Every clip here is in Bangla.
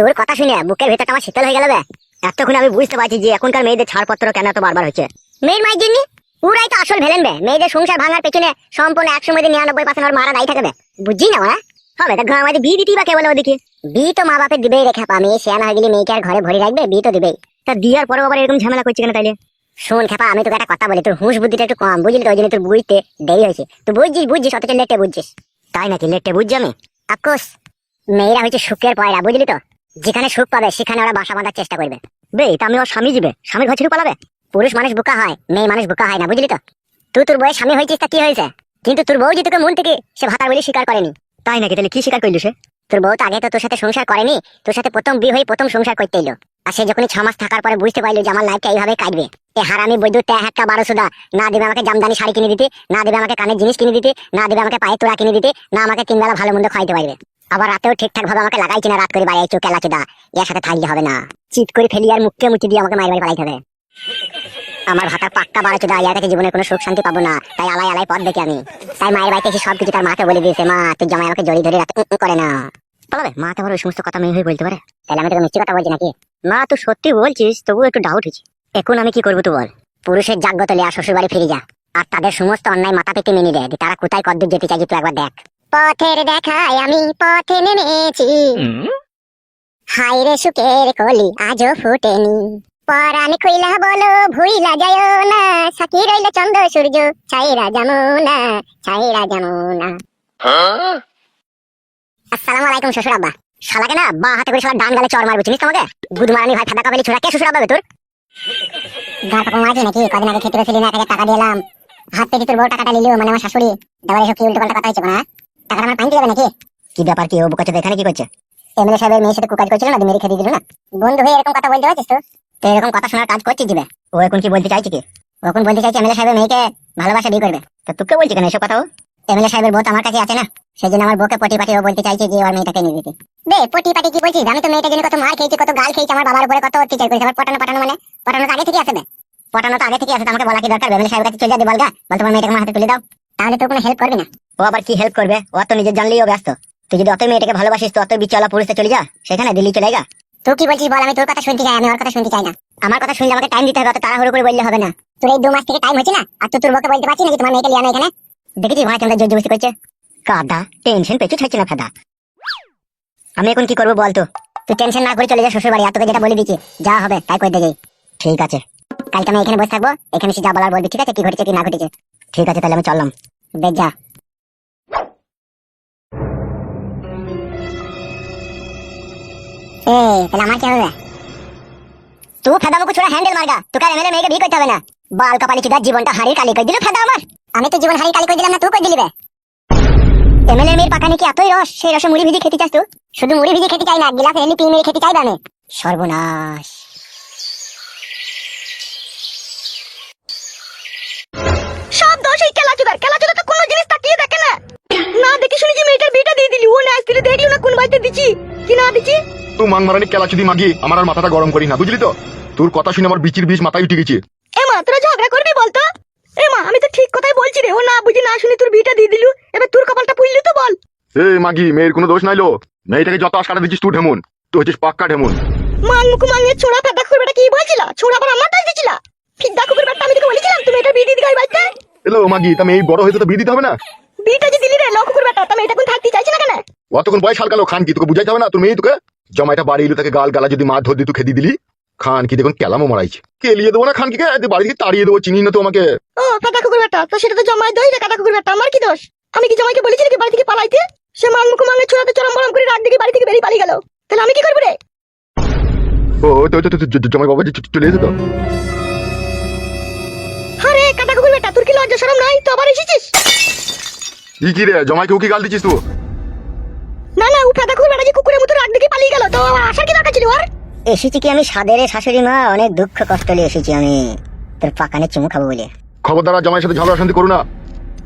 তোর কথা শুনে বুকের ভেতরটা আমার শীতল হয়ে গেল বে। এতক্ষণ আমি বুঝতে পারছি যে এখনকার মেয়েদের ছাড়পত্র কেন এত বারবার হচ্ছে। মেয়ের মায়ের জন্য ওরাই তো আসল ভেলেন বে। মেয়েদের সংসার ভাঙার পেছনে সম্পূর্ণ একশো মধ্যে নিরানব্বই পার্সেন্ট ওর মারা দায়ী থাকবে বুঝছি না ওরা? হবে, তা গ্রাম বিয়ে দিতেই বা কে বলে ওদিকে? বিয়ে তো মা বাপের দিবেই রেখে পা মেয়ে শেয়ানা হয়ে গেলে মেয়েকে আর ঘরে ভরে রাখবে? বিয়ে তো দিবেই। তা দিয়ার পরে আবার এরকম ঝামেলা করছে কেন তাইলে? শোন খেপা, আমি তোকে একটা কথা বলি। তোর হুঁশ বুদ্ধিটা একটু কম। বুঝলি তো ওই জন্য তোর বুঝতে দেরি হয়েছে। তুই বুঝছিস বুঝছিস? অথচ লেটে বুঝছিস। তাই নাকি লেটে বুঝছি আমি? আকুশ মেয়েরা হচ্ছে সুখের পয়রা, বুঝলি তো? যেখানে সুখ পাবে সেখানে ওরা বাসা বাঁধার চেষ্টা করবে। বে তা আমি ওর স্বামী যাবে স্বামীর ঘর ছেড়ে পালাবে? পুরুষ মানুষ বোকা হয় মেয়ে মানুষ বোকা হয় না বুঝলি তো? তুই তোর বউয়ের স্বামী হয়েছিস তা কি হয়েছে? কিন্তু তোর বউ যে তোকে মন থেকে সে ভাতার বলে স্বীকার করেনি। তাই নাকি? তাহলে কি স্বীকার করলি সে? তোর বউ তো আগে তো তোর সাথে সংসার করেনি তোর সাথে প্রথম বিয়ে হয়ে প্রথম সংসার করতে এলো। আর সে যখনই ছ মাস থাকার পরে বুঝতে পারল যে আমার লাইফটা এইভাবে কাটবে। এ হারামি বৈদ্যুৎ তে একটা বারো সুদা না দেবে আমাকে জামদানি শাড়ি কিনে দিতে না দেবে আমাকে কানের জিনিস কিনে দিতে না দেবে আমাকে পায়ে তোড়া কিনে দিতে না আমাকে তিন বেলা ভালো মন্দ খাইতে পারবে। আবার রাতেও ঠিকঠাক ভাবে আমাকে লাগাইছি না, রাত করে বাইরে চোখ কেলা চুদা এর সাথে থাকলে হবে না। চিট করে ফেলি আর মুখকে মুচি দিয়ে আমাকে মায়ের বাড়ি পালাইতে হবে। আমার ভাতার পাক্কা বারো চোদা, ইয়ার কাছে জীবনে কোনো সুখ শান্তি পাবো না। তাই আলাই আলাই পথ দেখি আমি। তাই মায়ের বাড়িতে এসে সবকিছু তার মাকে বলে দিয়েছে, মা তুই জামাই আমাকে জড়ি ধরে উঁ করে না। পালাবে? মা তো আবার ওই সমস্ত কথা মেয়ে হয়ে বলতে পারে। তাহলে আমি তোকে মিষ্টি কথা বলছি নাকি? মা, তুই সত্যি বলছিস? তবুও একটু ডাউট হচ্ছে এখন আমি কি করব তুই বল? পুরুষের জাগ্রত লিয়া শ্বশুর বাড়ি ফিরে যা। আর তাদের সমস্ত অন্যায় মাথা পেতে মেনে দেয় তারা কোথায় কদ্দূর যেতে চাইছে তুই একবার দেখ। পথের দেখায় আমি পথে নেমেছি। হাই রে সুখের কলি আজও ফুটেনি। পরাণ কইলা বলো ভুইলা যায় না। সাকি রইলে চন্দ্র সূর্য ছাইরা যামুনা ছাইরা যামুনা আসসালামু আলাইকুম শ্বশুর আব্বা। শালাকে না বা হাতে করে শালা ডান গালে চর মারবে চিনিস তোমাকে? গুদ মারানি ভাই ফাটা কাবেলি ছোড়া কে শ্বশুর আব্বা তোর? গার পাকা মাঝে নাকি? কদিন আগে খেতে পেয়েছিলি না টাকা দিলাম। হাত পেতে তোর বউ টাকাটা নিলিও মানে আমার শাশুড়ি। তারপরে এসব কি উল্টো পাল্টা কথা হচ্ছে না টাকাটা আমার পাইতে যাবে নাকি? কি ব্যাপার কি ও বোকাচ্ছে এখানে কি করছে? এমএলএ সাহেবের মেয়ের সাথে কুকাজ করছিল না মেরে খেতে দিল না? বন্ধু হয়ে এরকম কথা বলতে পারছিস তো? তো এরকম কথা শোনার কাজ করছিস দিবে? ও এখন কি বলতে চাইছে কি? এখন বলতে চাইছে এমএলএ সাহেবের মেয়েকে ভালোবাসা বিয়ে করবে। তো তোকে বলছি কেন এসব কথা ও? এমএলএ সাহেবের বউ আমার কাছে আছে না। সেই জন্য আমার বউকে পটি পাটি ও বলতে চাইছে যে ওর মেয়েটাকে নিয়ে দিতে বে পটি পাটি কি বলছিস? আমি তো মেয়েটার জন্য কত মার খেয়েছি কত গাল খেয়েছি আমার বাবার উপরে কত অত্যাচার করেছে। আবার পটানো পাঠানো মানে? পটানো তো আগে থেকে আসবে পটানো তো আগে থেকে আসে আমাকে বলা কি দরকার? এমএলএ সাহেবের কাছে চলে যাবে বলগা? বল তোমার মেয়েটাকে আমার হাতে তুলে দাও। তাহলে তো কোনো হেল্প করবে না। ও আবার কি হেল্প করবে? ও তো নিজের জানলেই ও ব্যস্ত। তুই যদি অত মেয়েটাকে ভালোবাসিস তো অত বিচলা পুরুষে চলে যা। সেখানে দিল্লি চলে যা তুই কি বলছিস বল? আমি তোর কথা শুনতে চাই আমি ওর কথা শুনতে চাই না। আমার কথা শুনলে আমাকে টাইম দিতে হবে অত তাড়াহুড়ো করে বললে হবে না। তোর এই দু মাস থেকে টাইম হচ্ছে না? আর তুই তোর বউকে বলতে পারছিস নাকি তোমার মেয়েকে লিয়ে এখানে? দেখেছিস ভাই তোমরা জোর করছে? কাদা টেনশন পেছু ছাড়ছে না ফাদা। আমি এখন কি করব বল তো তুই টেনশন না করে চলে যা শ্বশুর বাড়ি আর তোকে যেটা বলে দিচ্ছি যা হবে তাই করে দেবে ঠিক আছে। কালকে আমি এখানে বসে থাকব এখানে সে যা বলার বলবি ঠিক আছে? কি ঘটেছে কি না ঘটেছে? ঠিক আছে তাহলে আমি চললাম। বেশ যা। তাহলে ফেদা মুখ ছোড়া হ্যান্ডেল মারগা। তোকে এমএলএ মেয়েকে বিয়ে করতে হবে না। বাল কপালি চিদার জীবনটা হারিয়ে কালি করে দিল ফেদা আমার। আমি তো জীবন হারিয়ে কালি করে দিলাম না, তুই করে দিলি বে। এমএলএ মেয়ের পাখানে কি এতই রস? সেই রসে মুড়ি ভিজে খেতে চাস তুই? শুধু মুড়ি ভিজে খেতে চাই না, গিলাস এমনি পিয়ে মেরে খেতে চাইবে আমি। সর্বনাশ। সব দোষ এই কেলাচোদার। কেলাচোদা তো কোনো জিনিস তাকিয়ে দেখে না। না দেখে শুনি যে মেয়েটার বিয়েটা দিয়ে দিলি, ও না আসলে দেখলি না কোন বাড়িতে দিছি কি না দিছি তুই মান মারানি কেলাচুদি মাগি আমার আর মাথাটা গরম করি না বুঝলি তো? তোর কথা শুনে আমার বিচির বিষ মাথায় উঠে গেছে। এ মা তোরা ঝগড়া করবি বলতো? এ মা আমি তো ঠিক কথাই বলছি রে ও না বুঝি না শুনি তোর বিয়েটা দিয়ে দিলু এবার তোর কপালটা পুইলি তো বল। এ মাগি মেয়ের কোনো দোষ নাইলো? মেয়েটাকে যত আশকাটা দিচ্ছিস তুই ঢেমন তুই হচ্ছিস পাক্কা ঢেমন। মান মুখ মাঙে ছোড়া ফেদা করবে কি বলছিলা? ছোড়া আবার আমার তাই দিছিলা? ফিদা কুকুর বেটা আমি তোকে বলেছিলাম তুমি এটা বিয়ে দিয়ে দিই বাড়িতে? এলো মাগি তা মেয়ে বড় হয়েছে তো বিয়ে দিতে হবে না? বিটা যে দিলি রে ল কুকুর বেটা তুমি এটা কোন থাকতে চাইছি না কেন? অতক্ষণ বয়স হালকা হালকালো খান কি তোকে বুঝাইতে হবে না তোর মেয়ে তোকে? জমাইটা বাড়ি এলো তাকে গাল গালা যদি মা ধর দিয়ে তুই খেদি দিলি খান কি দেখুন কেলামও মারাইছে। কেলিয়ে দেবো না খান কি বাড়ি থেকে তাড়িয়ে দেবো চিনি না তো আমাকে। ও কাকা কুকুর বেটা তো সেটা তো জমাই দই রে কাকা কুকুর বেটা আমার কি দোষ? আমি কি জমাইকে বলেছি নাকি বাড়ি থেকে পালাইতে? সে মুখ মাঙে ছোড়াতে চরম বরম করে রাত দিকে বাড়ি থেকে বেরিয়ে পালিয়ে গেল। তাহলে আমি কি করব রে? ও তো তো- জমাই বাবা চলে এসে তো। আরে কাকা কুকুর বেটা তোর কি লজ্জা শরম নাই? তো আবার এসেছিস? কি রে জমাইকে কি গাল দিচ্ছিস তুই? না না ও কুকুর বেটা যে কুকুরের মতো রাত দিকে পালিয়ে গেল। তো আসার কি দরকার ছিল ওর এসেছি কি আমি সাদের শাশুড়ি মা? অনেক দুঃখ কষ্ট নিয়ে এসেছি আমি। তোর পাকানে চুমু খাব বলে। খবরদার জামাইয়ের সাথে ঝগড়া শান্তি করো না।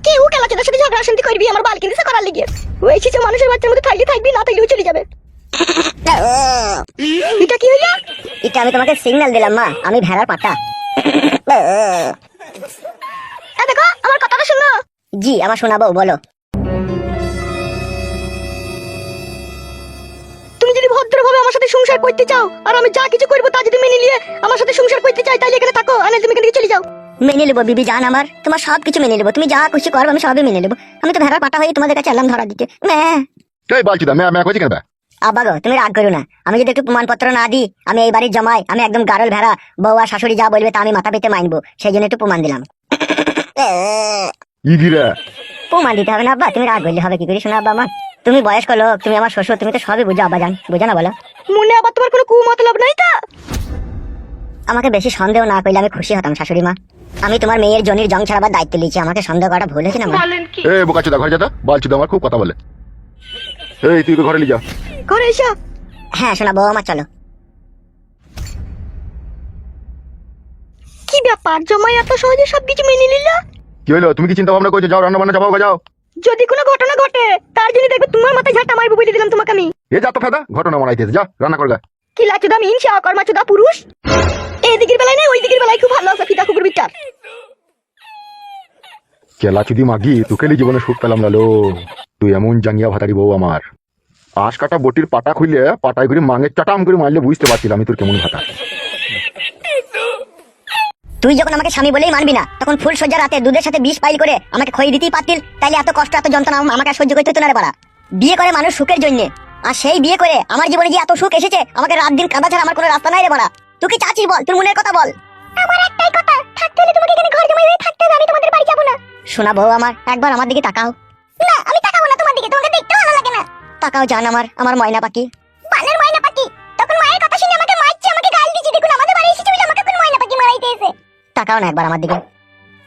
কি ও কেলা তোদের সাথে ঝগড়া শান্তি করবি আমার বালকে দিছে করার লিগে। ও এসেছে মানুষের বাচ্চার মতো থাকলে থাকবি না থাকলেও চলে যাবে। এটা কি হইল? এটা আমি তোমাকে সিগন্যাল দিলাম মা। আমি ভেড়ার পাটা। এ দেখো আমার কথাটা শুনো। জি আমার শোনাবো বলো। সাথে সংসার করতে চাও আর আমি যা কিছু করব তা যদি মেনে নিয়ে আমার সাথে সংসার করতে চাই তাহলে এখানে থাকো আর তুমি এখান থেকে চলে যাও। মেনে নেব বিবি জান আমার। তোমার সব কিছু মেনে নেব। তুমি যা খুশি করবে আমি সবই মেনে নেব। আমি তো ভেড়ার পাটা হয়ে তোমাদের কাছে এলাম ধরা দিতে এই বালচুদা ম্যা করছি কেন? আব্বা গো তুমি রাগ করো না। আমি যদি একটু প্রমাণপত্র না দিই আমি এই বাড়ির জমাই আমি একদম গারল ভেড়া বউ আর শাশুড়ি যা বলবে তা আমি মাথা পেতে মানবো সেই জন্য একটু প্রমাণ দিলাম। প্রমাণ দিতে হবে না আব্বা তুমি রাগ করলে হবে কি করি? শোনা আব্বা আমার তুমি বয়স্ক লোক তুমি আমার শ্বশুর তুমি তো সবই বুঝো আব্বা জান বুঝো না বলো। মনে আবার তোমার কোনো কুমতলব নাই তো? আমাকে বেশি সন্দেহ না করলে আমি খুশি হতাম শাশুড়ি মা। আমি তোমার মেয়ের জনির জং ছাড়াবার দায়িত্ব নিয়েছি আমাকে সন্দেহ করাটা ভুল হয়েছে না মা? এ বোকাচুদা ঘরে যেত বালচুদা আমার খুব কথা বলে। এই তুই তো ঘরে নিয়ে যা। ঘরে এসো। হ্যাঁ শোনা বউ আমার চলো। কি ব্যাপার? জমাই এত সহজে সবকিছু মেনে নিল? কি হলো? তুমি কি চিন্তা ভাবনা করছ? যাও রান্না বান্না যাও যাও যদি কোনো ঘটনা ঘটে তার জন্য দেখবে তোমার মাথায় ঝাঁটা মারবো বলে দিলাম তোমাকে আমি। এ যা তো ফেদা ঘটনা মারাইতেছে যা রান্না করগা কি লাচুদা মিন সে অকর্মা চুদা পুরুষ। এই দিকের বেলায় না ওই দিকের বেলায় খুব ভালো আছে ফিতা কুকুর বিচার কেলা চুদি মাগি তোকে লি জীবনে সুখ পেলাম লালো তুই এমন জাঙ্গিয়া ভাতারি বউ আমার। আশ কাটা বটির পাটা খুললে পাটায় করে মাঙের চাটাম করে মারলে বুঝতে পারছিলাম আমি তোর কেমন ভাতা। তুই যখন আমাকে স্বামী বলেই মানবি না তখন ফুল সজ্জা রাতে দুধের সাথে বিষ পাইল করে আমাকে খই দিতেই পারতিল তাইলে এত কষ্ট এত যন্ত্রণা আমাকে সহ্য করতে হতো না রে বাড়া। বিয়ে করে মানুষ সুখের জন্য আর সেই বিয়ে করে আমার জীবনে যে এত সুখ এসেছে আমাকে রাত দিন কাঁদা ছাড়া আমার কোনো রাস্তা নাই রে বাড়া। তুই কি চাচ্ছিস বল? তোর মনের কথা বল। আমার একটাই কথা থাকতে হলে তোমাকে এখানে ঘর জমাই হয়ে থাকতে হবে আমি তোমাদের বাড়ি যাব না। শোনা বউ আমার একবার আমার দিকে তাকাও। না আমি তাকাবো না তোমার দিকে তোমাকে দেখতে ভালো লাগে না। তাকাও জান আমার আমার ময়না পাখি। বালের ময়না পাখি তখন মায়ের কথা শুনে আমাকে মারছে আমাকে গাল দিচ্ছে দেখুন আমাদের বাড়ি এসেছে বলে আমাকে কোন ময়না পাখি মারাইতে এসে তাকাও না একবার আমার দিকে।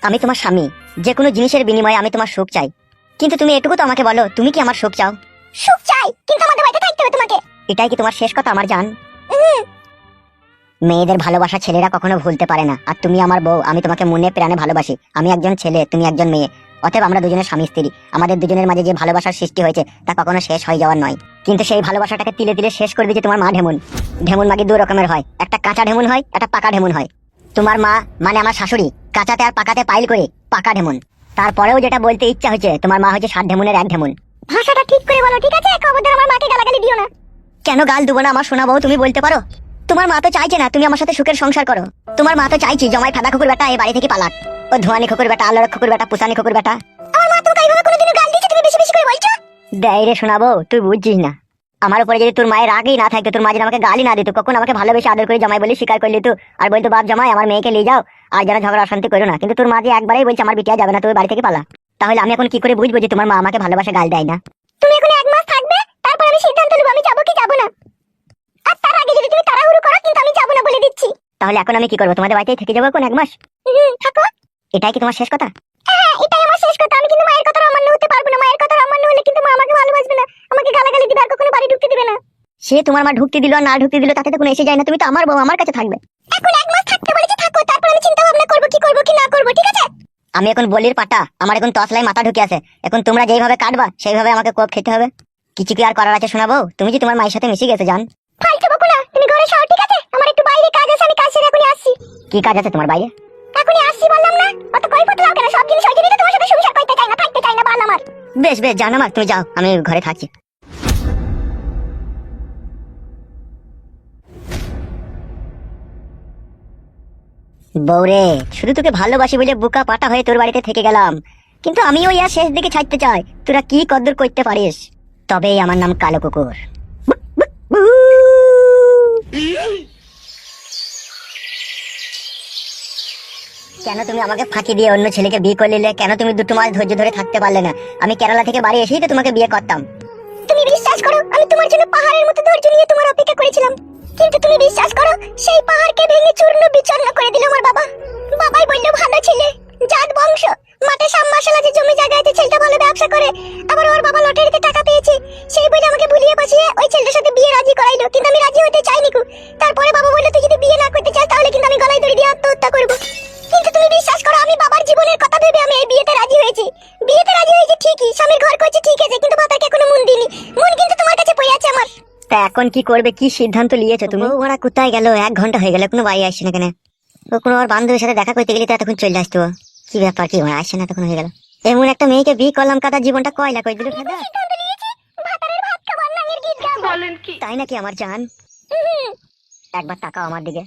আমি তোমার স্বামী যে কোনো জিনিসের বিনিময়ে আমি তোমার সুখ চাই। কিন্তু তুমি এটুকু তো আমাকে বলো তুমি কি আমার সুখ চাও? সুখ চাই কিন্তু আমাদের বাড়িতে থাকতে হবে তোমাকে। এটাই কি তোমার শেষ কথা আমার জান? মেয়েদের ভালোবাসা ছেলেরা কখনো ভুলতে পারে না। আর তুমি আমার বউ আমি তোমাকে মনে প্রাণে ভালোবাসি। আমি একজন ছেলে তুমি একজন মেয়ে। অতএব আমরা দুজনের স্বামী স্ত্রী। আমাদের দুজনের মাঝে যে ভালোবাসার সৃষ্টি হয়েছে তা কখনো শেষ হয়ে যাওয়ার নয়। কিন্তু সেই ভালোবাসাটাকে তিলে তিলে শেষ করে দিয়েছে তোমার মা ঢেমুন। ঢেমুন মাগি দু রকমের হয়। একটা কাঁচা ঢেমুন হয় একটা পাকা ঢেমুন হয়। তোমার মা মানে আমার শাশুড়ি কাঁচাতে আর পাকাতে পাইল করে পাকা ঢেমুন। তারপরেও যেটা বলতে ইচ্ছা হচ্ছে তোমার মা হচ্ছে সাত ঢেমুনের এক ঢেমুন। ভাষাটা ঠিক করে বলো ঠিক আছে? খবরদার আমার মাকে গালাগালি দিও না। কেন গাল দেবো না আমার শোনাবো তুমি বলতে পারো? তোমার মা তো চাইছে না তুমি আমার সাথে সুখের সংসার করো। তোমার মা তো চাইছি জমাই ফাদা কুকুর বেটা এই বাড়ি থেকে পালাক। ও ধোয়ানি কুকুর বেটা আলোর কুকুর বেটা পুসানি কুকুর বেটা। আমার মা তোমাকে এইভাবে কোনোদিনও গাল দিয়েছে? তুমি বেশি বেশি করে বলছো? দেয় রে শোনাবো তুই বুঝছিস না। আমার উপরে যদি তোর মায়ের আগেই না থাকতো তোর মা যদি আমাকে গালি না দিত কখন আমাকে ভালোবেসে আদর করে জামাই বলে স্বীকার করলি তো আর বলতো বাপ জামাই আমার মেয়েকে নিয়ে যাও আর যেন ঝগড়া অশান্তি করো না। কিন্তু তোর মা যে একবারই বলছে আমার বিটিয়া যাবে না তুই বাড়ি থেকে পালা। তাহলে আমি এখন কি করে বুঝব যে তোমার মা আমাকে ভালোবাসে গাল দেয় না? তুমি এখন এক মাস থাকবে তারপর আমি সিদ্ধান্ত নেব আমি যাব কি যাব না? আর তার আগে যদি তুমি তাড়াহুড়ো করো কিন্তু আমি যাব না বলে দিচ্ছি। তাহলে এখন আমি কি করব? তোমাদের বাড়িতেই থেকে যাব এখন এক মাস? থাকো। এটাই কি তোমার শেষ কথা? হ্যাঁ এটাই আমার শেষ কথা। আমি কিন্তু মায়ের কথা অমান্য হতে পারব না। মায়ের কথা অমান্য হলে কিন্তু মা আমাকে গালাগালি দিবে আর কখনো বাড়ি ঢুকতে দিবে না। সে তোমার মা ঢুকতে দিল না ঢুকতে দিল তাতে তো কোনো এসে যায় না। তুমি তো আমার বউ আমার কাছে থাকবে। এখন এক মাস থাকতে বলেছি থাকো তারপর আমি চিন্তা ভাবনা করব কি করব কি না করব ঠিক আছে? আমি এখন বলির পাটা আমার এখন তসলাই মাথা ঢুকে আছে। এখন তোমরা যেইভাবে কাটবা সেইভাবে আমাকে কোপ খেতে হবে। কিছু কি আর করার আছে শোনাবো? তুমি যে তোমার মায়ের সাথে মিশে গেছে জান। ফালতু বকো না তুমি ঘরে শাও ঠিক আছে? আমার একটু বাইরে কাজ আছে আমি কাজ সেরে এখনই আসছি। কি কাজ আছে তোমার বাইরে? এখনই আসছি বললাম না অত কই ফটো কেন? সব জিনিস ওই জন্যই তো তোমার সাথে সংসার করতে চাই না থাকতে চাই না বাল আমার। বেশ বেশ জান আমার তুমি যাও আমি ঘরে থাকছি। বৌরে শুধু তোকে ভালোবাসি বলে বুকা পাটা হয়ে তোর বাড়িতে থেকে গেলাম। কিন্তু আমিও ইয়া শেষ দিকে ছাড়তে চাই। তোরা কি কদ্দুর করতে পারিস? তবেই আমার নাম কালো কুকুর। কেন তুমি আমাকে ফাঁকি দিয়ে অন্য ছেলেকে বিয়ে করলে কেন তুমি দুটো মাস ধৈর্য ধরে থাকতে পারলে না? আমি কেরালা থেকে বাড়ি এসেই তো তোমাকে বিয়ে করতাম। তুমি বিশ্বাস করো, আমি তোমার জন্য পাহাড়ের মতো ধৈর্য নিয়ে তোমার অপেক্ষা করেছিলাম। কিন্তু তুমি বিশ্বাস করো, সেই পাহাড়কে ভেঙে চূর্ণ বিচূর্ণ করে দিল আমার বাবা। বাবাই বলল, ভালো ছেলে, জাত বংশ। মাঠে সাম মশলা যে জমি জায়গাতে ছেলেটা ভালো ব্যবসা করে, আবার ওর বাবা লটারিতে টাকা পেয়েছে, সেই বলে আমাকে ভুলিয়ে বাঁচিয়ে ওই ছেলেটার সাথে বিয়ে রাজি করাইলো। কিন্তু আমি রাজি হতে চাইনি কু। তারপরে বাবা বলল, তুই যদি বিয়ে না করতে চাস, তাহলে কিন্তু আমি গলায় দড়ি দিয়ে আত্মহত্যা করব। কিন্তু তুমি বিশ্বাস করো, আমি বাবার জীবনের কথা ভেবে আমি এই বিয়েতে রাজি হয়েছি। বিয়েতে রাজি হয়েছি ঠিকই, স্বামীর ঘর করছে ঠিক আছে, কিন্তু মাথাকে এখনও মন দিইনি। মন কিন্তু তোমার কাছে পড়ে আছে আমার। তা এখন কি করবে? কি সিদ্ধান্ত নিয়েছো তুমি? ওরা কোথায় গেল? এক ঘণ্টা হয়ে গেল কোনো বাড়ি আসছে না কেন? ও কোনো আর বান্ধবীর সাথে দেখা করতে গেলে তো এতক্ষণ চলে আসতো। কি ব্যাপার কি ওরা আসছে না তখন হয়ে গেল। এমন একটা মেয়েকে বিয়ে করলাম কাদার জীবনটা কয়লা করে দিল ফেদা তাই নাকি আমার জান? একবার তাকাও আমার দিকে।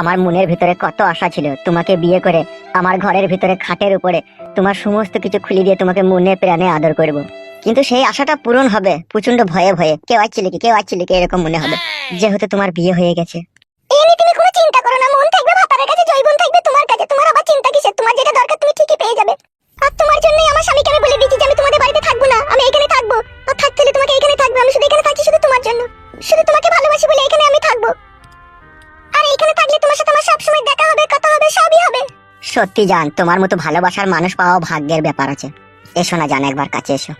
আমার মনের ভিতরে কত আশা ছিল তোমাকে বিয়ে করে আমার ঘরের ভিতরে খাটের উপরে তোমার সমস্ত কিছু খুলে দিয়ে তোমাকে মনে প্রাণে আদর করব। কিন্তু সেই আশাটা পূরণ হবে প্রচণ্ড ভয়ে ভয়ে। কেউ আসছিল কি কেউ আসছিল কি এরকম মনে হবে যেহেতু তোমার বিয়ে হয়ে গেছে। এমনি তুমি কোনো চিন্তা করো না মন থাকবে ভাতারের কাছে জৈবন থাকবে তোমার কাছে তোমার আবার চিন্তা কিসের? তোমার যেটা দরকার তুমি ঠিকই পেয়ে যাবে। আর তোমার জন্যই আমার স্বামীকে আমি বলে দিয়েছি যে আমি তোমাদের বাড়িতে থাকব না আমি এখানে থাকব। আর থাকতে হলে তোমাকে এখানে থাকবে আমি শুধু এখানে থাকি শুধু তোমার জন্য। শুধু তোমাকে ভালোবাসি বলে এখানে আমি থাকব। আর এখানে থাকলে তোমার সাথে আমার সবসময় দেখা হবে কথা হবে সবই হবে। সত্যি জান তোমার মতো ভালোবাসার মানুষ পাওয়া ভাগ্যের ব্যাপার আছে। এসো না জান একবার কাছে এসো।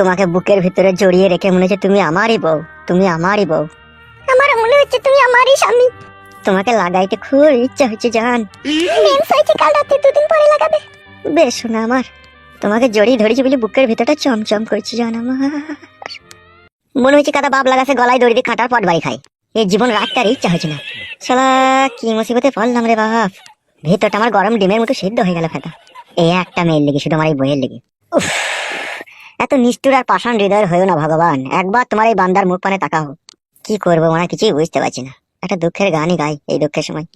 তোমাকে বুকের ভিতরে জড়িয়ে রেখে মনে হচ্ছে তুমি আমারই বউ তুমি আমারই বউ। আমার মনে হচ্ছে তুমি আমারই স্বামী। তোমাকে লাগাইতে খুব ইচ্ছা হচ্ছে জান কাল রাতে দুদিন পরে লাগাবে। বেশ শোনা আমার তোমাকে জড়িয়ে ধরেছি বলে বুকের ভিতরটা চমচম করছে জান আমার। মনে হচ্ছে কাদা বাপ লাগাছে গলায় দড়ি দিয়ে কাঁটার পট বাড়ি খাই এই জীবন রাখতে আর ইচ্ছা হচ্ছে না। শালা কি মুসিবতে পড়লাম রে বাপ। ভেতরটা আমার গরম ডিমের মতো সিদ্ধ হয়ে গেল ফেটা। এই একটা মেয়ের লেগে শুধু আমার এই বইয়ের লেগে। উফ, এত নিষ্ঠুর আর পাষাণ হৃদয়ের হয়েও না, ভগবান। একবার তোমার এই বান্দার মুখ পানে তাকাও। কি করব মানে কিছুই বুঝতে পারছি না। একটা দুঃখের গানই গাই এই দুঃখের সময়।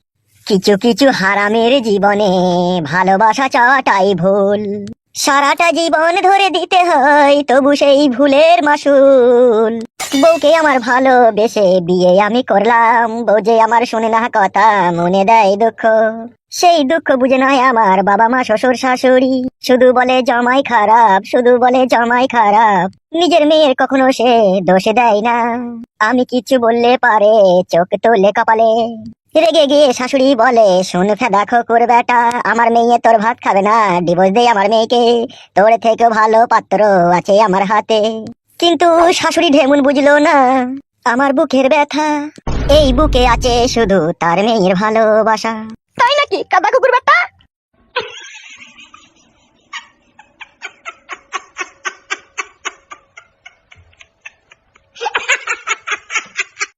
কিছু কিছু হারামের জীবনে ভালোবাসা চাওয়াটাই ভুল। সারাটা জীবন ধরে দিতে হয়, তবু সেই ভুলের মাসুল। বউকে আমার ভালোবেসে বিয়ে আমি করলাম, বউ যে আমার শুনে না কথা, মনে দেয় দুঃখ। সেই দুঃখ বুঝে নয় আমার বাবা মা, শ্বশুর শাশুড়ি। শুধু বলে জমাই খারাপ, শুধু বলে জমাই খারাপ। নিজের মেয়ের কখনো সে দোষে দেয় না। আমি কিছু বললে পারে, চোখ তোলে কপালে। রেগে গিয়ে শাশুড়ি বলে, শুন দেখো করে বেটা, আমার মেয়ে তোর ভাত খাবে না, ডিভোর্স দেই আমার মেয়েকে, তোর থেকে ভালো পাত্র আছে আমার হাতে। কিন্তু শাশুড়ি ঢেমুন বুঝলো না, আমার বুকের ব্যথা, এই বুকে আছে শুধু তার মেয়ের ভালোবাসা। তাই নাকি? কাদা কুকুর বেটা